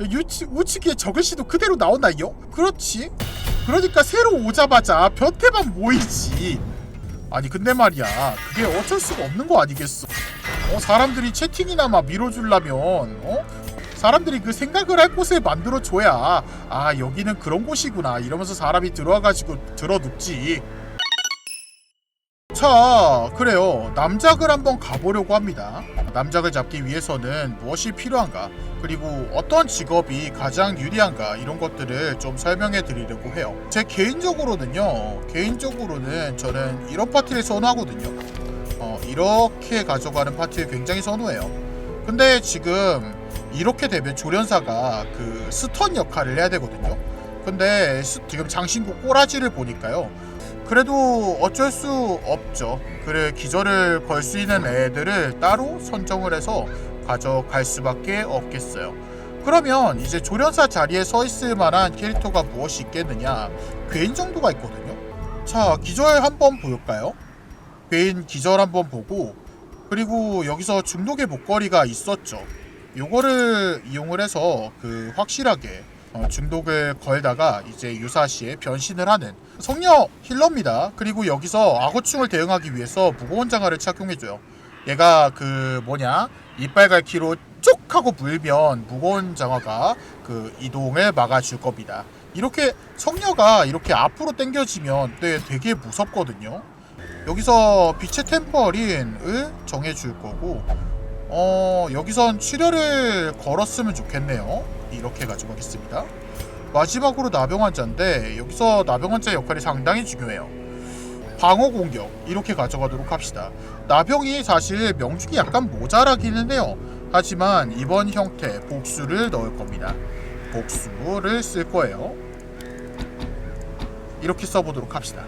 유치, 우치기의 저글씨도 그대로 나오나요? 그렇지. 그러니까 새로 오자마자 변태만 모이지. 아니 근데 말이야. 그게 어쩔 수가 없는 거 아니겠어? 어 사람들이 채팅이나 막 밀어주려면 어? 사람들이 그 생각을 할 곳을 만들어 줘야 아 여기는 그런 곳이구나 이러면서 사람이 들어와가지고 들어눕지 자 그래요. 남작을 한번 가보려고 합니다. 남작을 잡기 위해서는 무엇이 필요한가? 그리고 어떤 직업이 가장 유리한가? 이런 것들을 좀 설명해 드리려고 해요. 제 개인적으로는요 개인적으로는 저는 이런 파티를 선호하거든요. 어, 이렇게 가져가는 파티를 굉장히 선호해요. 근데 지금 이렇게 되면 조련사가 그 스턴 역할을 해야 되거든요. 근데 스- 지금 장신구 꼬라지를 보니까요 그래도 어쩔 수 없죠. 그래 기절을 걸 수 있는 애들을 따로 선정을 해서 가져갈 수밖에 없겠어요. 그러면 이제 조련사 자리에 서 있을 만한 캐릭터가 무엇이 있겠느냐? 괴인 정도가 있거든요. 자, 기절 한번 볼까요? 괴인 기절 한번 보고 그리고 여기서 중독의 목걸이가 있었죠. 요거를 이용을 해서 그 확실하게 어, 중독을 걸다가 이제 유사시에 변신을 하는 성녀 힐러입니다. 그리고 여기서 악어충을 대응하기 위해서 무거운 장화를 착용해줘요. 얘가 그 뭐냐 이빨 갈키로 쭉 하고 물면 무거운 장화가 그 이동을 막아줄 겁니다. 이렇게 성녀가 이렇게 앞으로 당겨지면 네, 되게 무섭거든요. 여기서 빛의 템퍼린을 정해줄 거고 어 여기선 출혈을 걸었으면 좋겠네요 이렇게 가져가겠습니다. 마지막으로 나병 환자인데 여기서 나병 환자 역할이 상당히 중요해요. 방어 공격 이렇게 가져가도록 합시다. 나병이 사실 명중이 약간 모자라기는 해요. 하지만 이번 형태 복수를 넣을 겁니다. 복수를 쓸 거예요. 이렇게 써보도록 합시다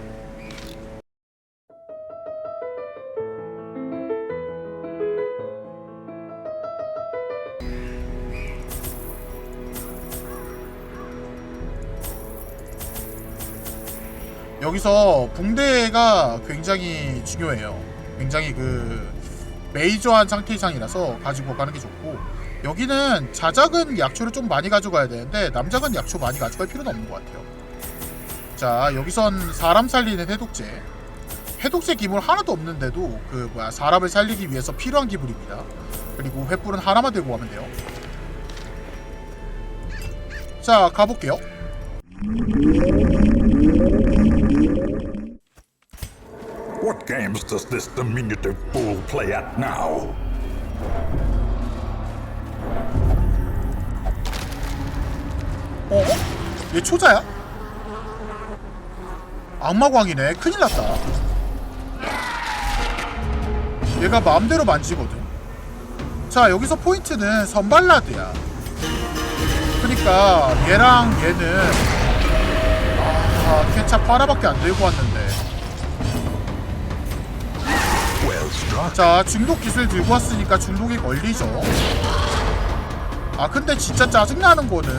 여기서 붕대가 굉장히 중요해요. 굉장히 그 메이저한 상태 이상이라서 가지고 가는 게 좋고 여기는 자작은 약초를 좀 많이 가져가야 되는데 남작은 약초 많이 가져갈 필요는 없는 것 같아요. 자 여기선 사람 살리는 해독제 해독제 기물 하나도 없는데도 그 뭐야 사람을 살리기 위해서 필요한 기물입니다. 그리고 횃불은 하나만 들고 가면 돼요. 자 가볼게요. Games does this diminutive fool play at now? 어? 얘 초자야? 악마광이네. 큰일 났다. 얘가 마음대로 만지거든. 자, 여기서 포인트는 선발라드야. 그니까 얘랑 얘는 아, 케찹 하나밖에 안 들고 왔는데. 자, 중독 기술 들고 왔으니까 중독이 걸리죠. 아, 근데 진짜 짜증나는 거는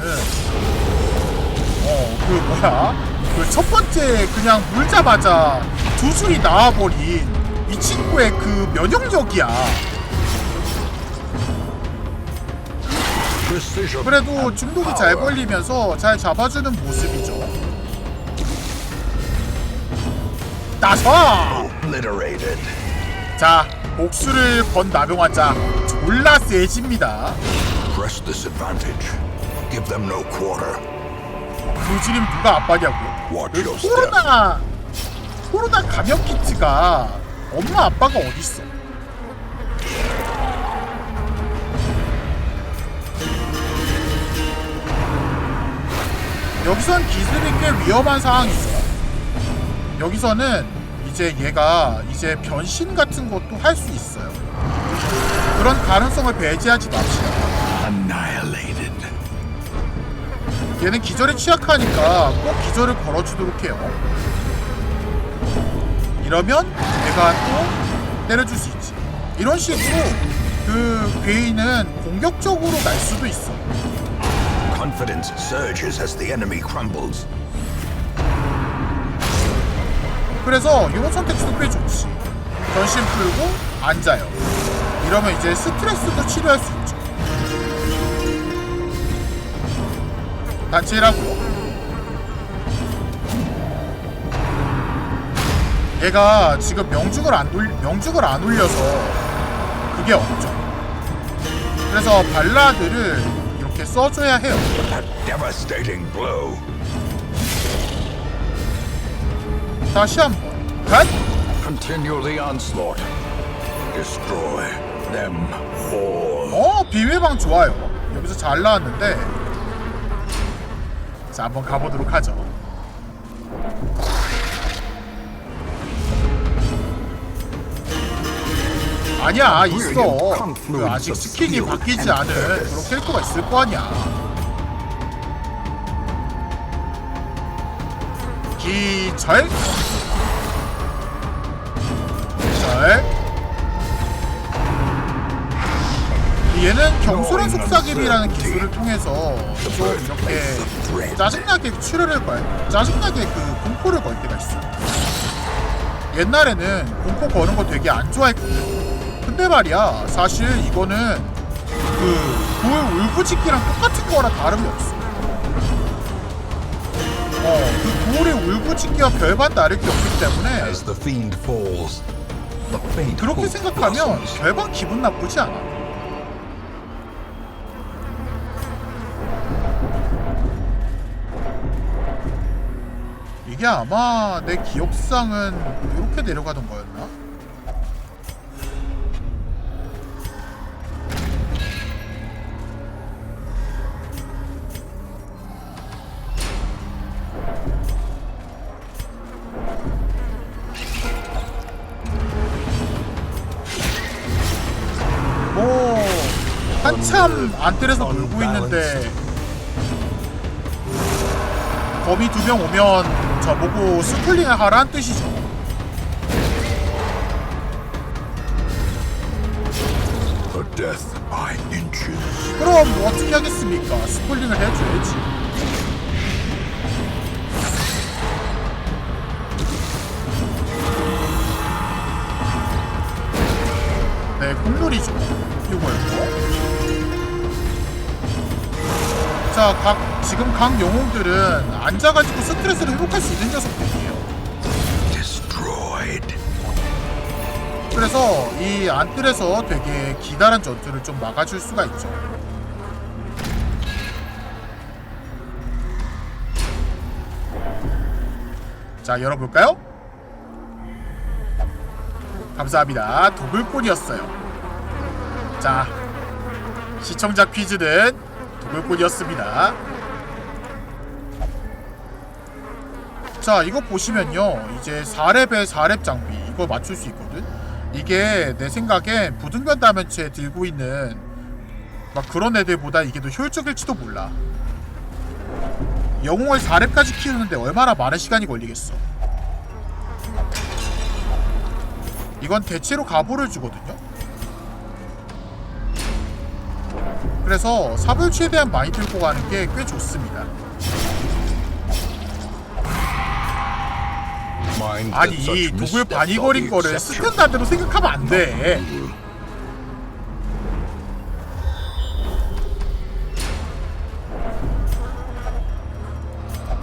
어, 그 뭐야? 그 첫 번째 그냥 물자마자 두 줄이 나와버린 이 친구의 그 면역력이야. 그래도 중독이 잘. 걸리면서 잘 잡아주는 모습이죠. 나서! 자, 복수를 건 나병환 자 졸라 세집니다. Press this advantage. Give them no quarter. 교주님 누가 아빠냐고? Watch 그 your step. 코로나 코로나 감염 키트가 엄마 아빠가 어딨어? 여기선 기술이 꽤 위험한 상황이 있어. 여기서는 이제 얘가 이제 변신 같은 것도 할 수 있어요. 그런 가능성을 배제하지 맙시다. Annihilated. 얘는 기절에 취약하니까 꼭 기절을 걸어주도록 해요. 이러면 얘가 또 때려줄 수 있지. 이런 식으로 그 괴인은 공격적으로 날 수도 있어. Confidence surges as the enemy crumbles. 그래서 이런 선택지도 꽤 좋지. 전신 풀고 앉아요. 이러면 이제 스트레스도 치료할 수 있죠. 단체라고요. 얘가 지금 명중을 안 돌, 명중을 안 올려서 그게 없죠. 그래서 발라드를 이렇게 써줘야 해요. A devastating blow. 다시 한 번. 갓! Continue the onslaught. Destroy them all. 어, 비밀방 좋아요. 여기서 잘 나왔는데. 자, 한번 가보도록 하죠. 아니야, 있어. 그 아직 스킨이 바뀌지 않은 그런 캐릭터가 있을 거 아니야. 기절? 절? 얘는 경솔한 속삭임이라는 기술을 통해서 좀 이렇게 짜증나게 출혈을 걸, 짜증나게 그 공포를 걸 때가 있어. 옛날에는 공포 거는 거 되게 안 좋아했거든. 근데 말이야, 사실 이거는 그불 울부짖기랑 똑같은 거라 다름이 없어. 어, 그 불의 울부짖기와 별반 다를 게 없기 때문에 As the fiend falls, the faint 그렇게 hope 생각하면 blossoms. 별반 기분 나쁘지 않아. 이게 아마 내 기억상은 이렇게 내려가던 거였나? 한참 안뜰에서 놀고 있는데 거미 두명 오면 저보고 스플링을 하라는 뜻이죠. 그럼 뭐 어떻게 하겠습니까? 스플링을 해줘야지. 네, 국룰이죠. 이거 요. 자, 각 지금 각 영웅들은 앉아가지고 스트레스를 회복할 수 있는 녀석들이에요. Destroyed. 그래서 이 안뜰에서 되게 기다란 전투를 좀 막아줄 수가 있죠. 자, 열어볼까요? 감사합니다. 도굴꾼이었어요. 자, 시청자 퀴즈는 도굴꾼이었습니다. 자 이거 보시면요. 이제 4렙에 4렙 장비 이거 맞출 수 있거든? 이게 내 생각엔 부등변 다면체 들고 있는 막 그런 애들보다 이게 더 효율적일지도 몰라. 영웅을 4렙까지 키우는데 얼마나 많은 시간이 걸리겠어. 이건 대체로 가보를 주거든요 그래서 사별 최대한 많이 들고 가는 게 꽤 좋습니다 아니 such 독을 missteps 반이 are 거린 the 거를. 스탠다드로 생각하면 안 돼.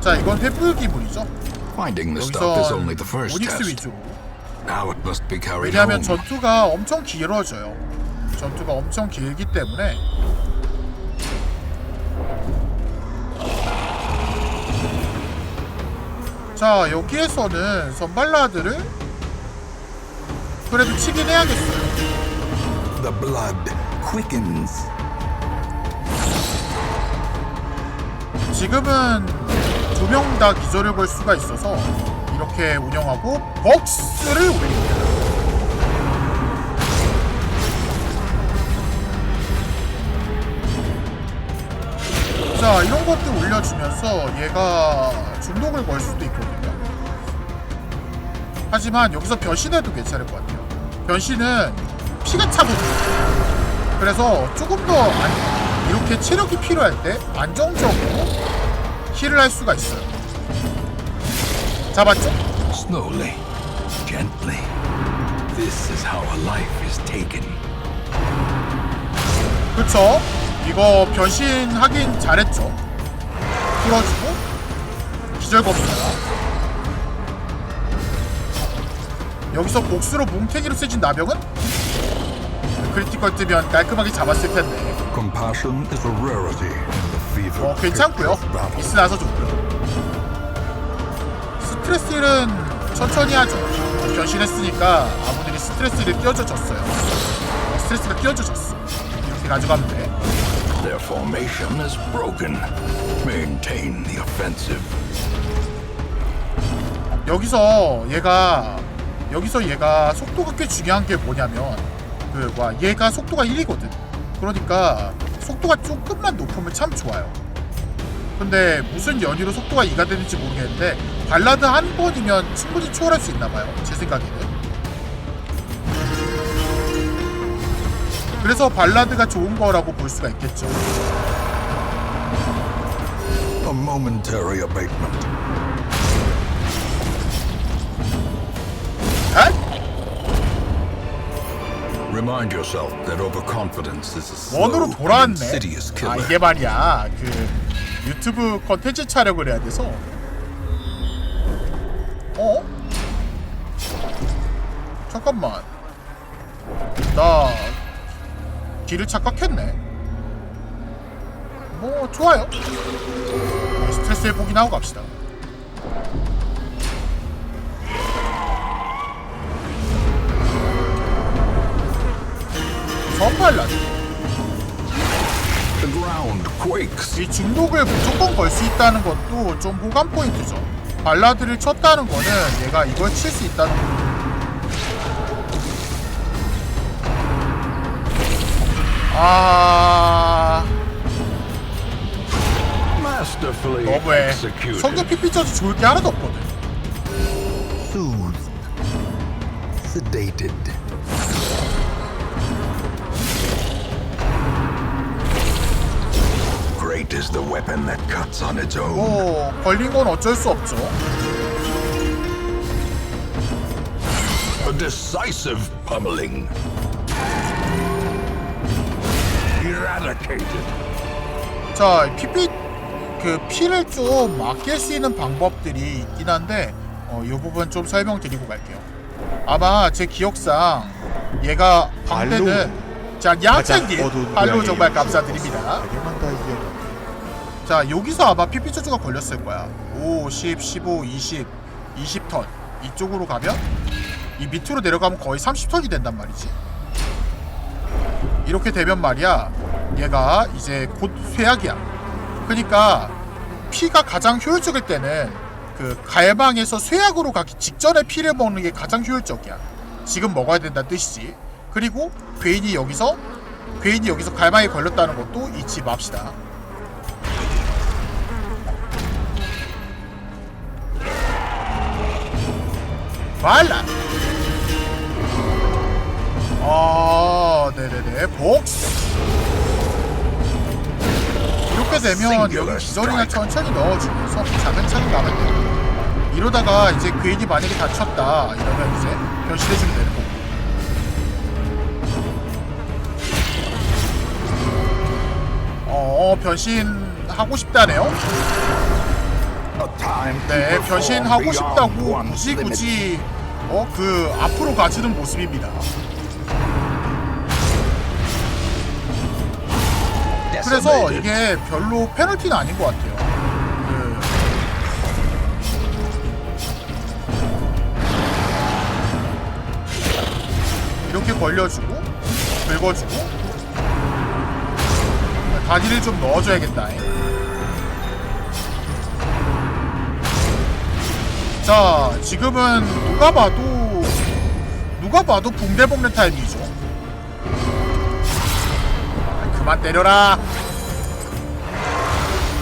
자 이건 회불 only 여기서 오닉스. 위주로. Carried 왜냐하면. 전투가 엄청 길어져요. 전투가 엄청 길기 때문에 자 여기에서는 선발라드를 그래도 치긴 해야겠어요. The blood quickens. 지금은 두 명 다 기절을 걸 수가 있어서 이렇게 운영하고 벅스를 올립니다. 자 이런 것들 올려주면서 얘가 중독을 걸 수도 있거든요. 하지만 여기서 변신해도 괜찮을 것 같아요. 변신은 피가 차거든요. 그래서 조금 더 안- 이렇게 체력이 필요할 때 안정적으로 힐을 할 수가 있어요. 잡았죠? Slowly, gently. This is how a life is taken. 그쵸? 이거 변신하긴 잘했죠. 끌어주고 기절 겁니다. 여기서 복수로 뭉탱이로 쓰진 나병은? 크리티컬 뜨면 깔끔하게 잡았을 텐데. 어 괜찮고요. 미스 나서 좋고요. 스트레스는 천천히 하죠. 변신했으니까 아무들이 스트레스를 끼워줘 줬어요. 어, 스트레스가 끼워줘 줬어. 이렇게 가져가면 돼 Their formation is broken. Maintain the offensive. 여기서 얘가 여기서 얘가 속도가 꽤 중요한 게 뭐냐면 그와 얘가 속도가 1이거든 그러니까 속도가 조금만 높으면 참 좋아요 근데 무슨 연유로 속도가 2가 되는지 모르겠는데 발라드 한 번이면 충분히 초월할 수 있나 봐요 제 생각에는 그래서 발라드가 좋은 거라고 볼 수가 있겠죠 A momentary abatement. 아? Remind yourself that overconfidence is a slow 원으로 and 돌아왔네. insidious 아 killer. 이게 말이야 그 유튜브 컨텐츠 촬영을 해야 돼서 어? 잠깐만 나 길을 착각했네 뭐 좋아요 네, 스트레스 회복이나 하고 갑시다 quakes. 이 중독을 무조건 걸 수 있다는 것도 좀 호감 포인트죠. 발라드를 쳤다는 거는 얘가 이걸 칠 수 있다는 아 Masterfully 너무해. executed. 성격 피피 쳐서 좋을 게 하나도 없거든. soothed, sedated. Great is the weapon that cuts on its own. 뭐 걸린 건 어쩔 수 없죠. A decisive pummeling. 자, 피피 그 피를 좀 아낄 수 있는 방법들이 있긴 한데 어, 이 부분 좀 설명드리고 갈게요. 아마 제 기억상 얘가 방패는 자 팔로 고양이 정말 감사드립니다. 자 여기서 아마 피피 초주가 걸렸을 거야. 5, 10, 15, 20, 20턴 이쪽으로 가면 이 밑으로 내려가면 거의 30턴이 된단 말이지. 이렇게 되면 말이야 얘가 이제 곧 쇠약이야. 그러니까 피가 가장 효율적일 때는 그 갈망에서 쇠약으로 가기 직전에 피를 먹는 게 가장 효율적이야. 지금 먹어야 된다는 뜻이지. 그리고 괴인이 여기서 괴인이 여기서 갈망에 걸렸다는 것도 잊지 맙시다. 말라. 아, 네네네. 복스. 이렇게 되면 여기 기절이나 천천히 넣어주면서 차근차근 가면 돼요. 이러다가 이제 괜히 만약에 다쳤다 이러면 이제 변신해주면 되는 거고. 어, 변신하고 싶다네요. 네, 변신하고 싶다고 굳이. 굳이 어 그 앞으로 가주는 모습입니다. 그래서 Decimated. 이게 별로 페널티는 아닌 것 같아요. 그 이렇게 걸려주고 긁어주고 단위를 좀 넣어줘야겠다. 자, 지금은 누가 봐도 누가 봐도 붕대 먹는 타이밍이죠. 그만 때려라.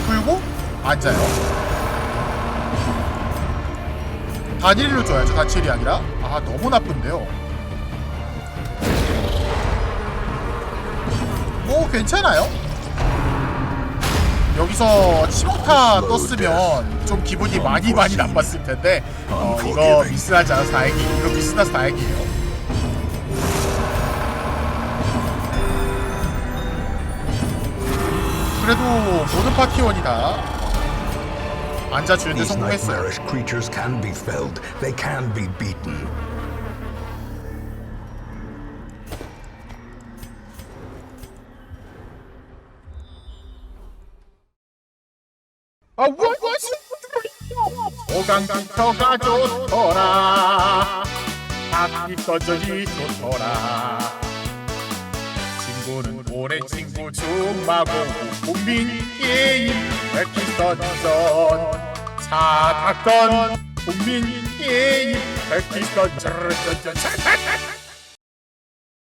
풀고 앉아요. 단일로 줘야죠. 단칠이 아니라. 아, 너무 나쁜데요. 뭐 괜찮아요. 여기서 치명타 떴으면 좀 기분이 많이 많이 나빴을 텐데 어, 이거 미스하지 않아서 다행이 이거 미스나서 다행이에요. 그래도 모든 파티원이 다 앉아주는데 These 성공했어요. nightmarish creatures can be felled. They can be beaten. 아, 뭐, 오강기터가 좋더라. 바퀴 터전이 좋더라. 오랜 친구 중마고 국민 게임 백기선전. 사탁던 국민 게임 백기선전